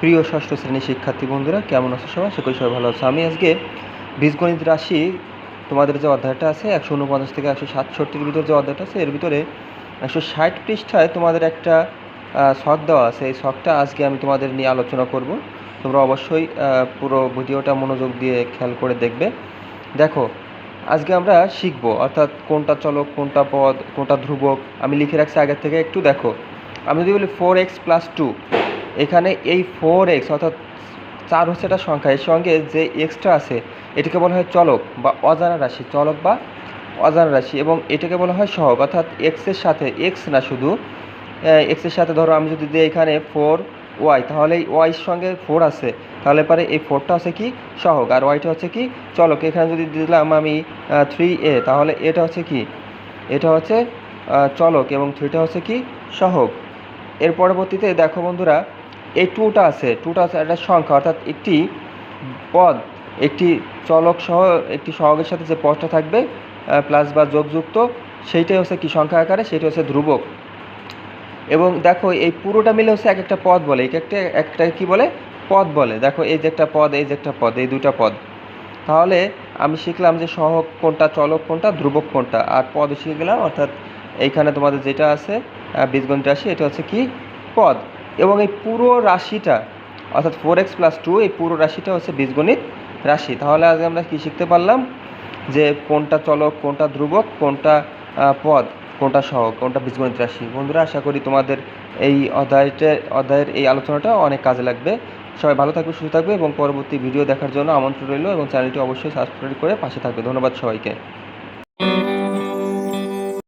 প্রিয় ষষ্ঠ শ্রেণির শিক্ষার্থী বন্ধুরা, কেমন আছো সবাই? সে সবাই ভালো আছো। আমি আজকে বীজগণিত রাশি তোমাদের যে অধ্যায়টা আছে, একশো উনপঞ্চাশ থেকে একশো সাতষট্টির ভিতরে যে অধ্যায়টা আছে, এর ভিতরে একশো ষাট পৃষ্ঠায় তোমাদের একটা শখ দেওয়া আছে। এই শখটা আজকে আমি তোমাদের নিয়ে আলোচনা করব। তোমরা অবশ্যই পুরো ভিডিওটা মনোযোগ দিয়ে খেয়াল করে দেখবে। দেখো, আজকে আমরা শিখব, অর্থাৎ কোনটা চলক, কোনটা পদ, কোনটা ধ্রুবক। আমি লিখে রাখছি আগের থেকে, একটু দেখো। আমি যদি বলি ফোর এক্স প্লাস টু এখানে এই ফোর এক্স অর্থাৎ চার হচ্ছে একটা সংখ্যা, এর সঙ্গে যে এক্সট্রা আছে, এটাকে বলা হয় চলক বা অজানা রাশি, চলক বা অজানা রাশি এবং এটাকে বলা হয় সহগ, অর্থাৎ এক্সের সাথে এক্স না শুধু এক্সের সাথে ধরো আমি যদি দিই এখানে ফোর ওয়াই তাহলে এই ওয়াইয়ের সঙ্গে ফোর আছে, তাহলে পরে এই ফোরটা হচ্ছে কি? সহগ, আর ওয়াইটা হচ্ছে কি? চলক, এখানে যদি দিলাম আমি থ্রি এ তাহলে এটা হচ্ছে কি? এটা হচ্ছে চলক এবং থ্রিটা হচ্ছে কি? সহগ। এর পরবর্তীতে দেখো বন্ধুরা এই টুটা আছে টুটা আছে, একটা সংখ্যা, অর্থাৎ একটি পদ, একটি চলক সহ একটি সহগের সাথে যে পদটা থাকবে প্লাস বা যোগযুক্ত, সেইটাই হচ্ছে কি সংখ্যা আকারে, সেটা হচ্ছে ধ্রুবক। এবং দেখো, এই পুরোটা মিলে হচ্ছে এক একটা পদ বলে, এক একটা একটা কি বলে? পদ বলে। দেখো, এই যে একটা পদ, এই যে একটা পদ, এই দুটা পদ। তাহলে আমি শিখলাম যে সহক কোনটা, চলক কোনটা, ধ্রুবক কোনটা। আর পদ শিখে গেলাম, অর্থাৎ এইখানে তোমাদের যেটা আছে বীজগণিত রাশি, এটা হচ্ছে কি? পদ। এবং এই পুরো রাশিটা, অর্থাৎ ফোর এক্স প্লাস টু এই পুরো রাশিটা হচ্ছে বীজগণিত রাশি। তাহলে আজ আমরা কি শিখতে পারলাম? যে কোনটা চলক, কোনটা ধ্রুবক, কোনটা পদ, কোনটা সহগ কোনটা বীজগণিত রাশি। বন্ধুরা, আশা করি তোমাদের এই অধ্যায়টা, অধ্যায়ের এই আলোচনাটা অনেক কাজে লাগবে। সবাই ভালো থাকবে, সুস্থ থাকবে এবং পরবর্তী ভিডিও দেখার জন্য আমন্ত্রণ রইল এবং চ্যানেলটি অবশ্যই সাবস্ক্রাইব করে পাশে থাকবে। ধন্যবাদ সবাইকে।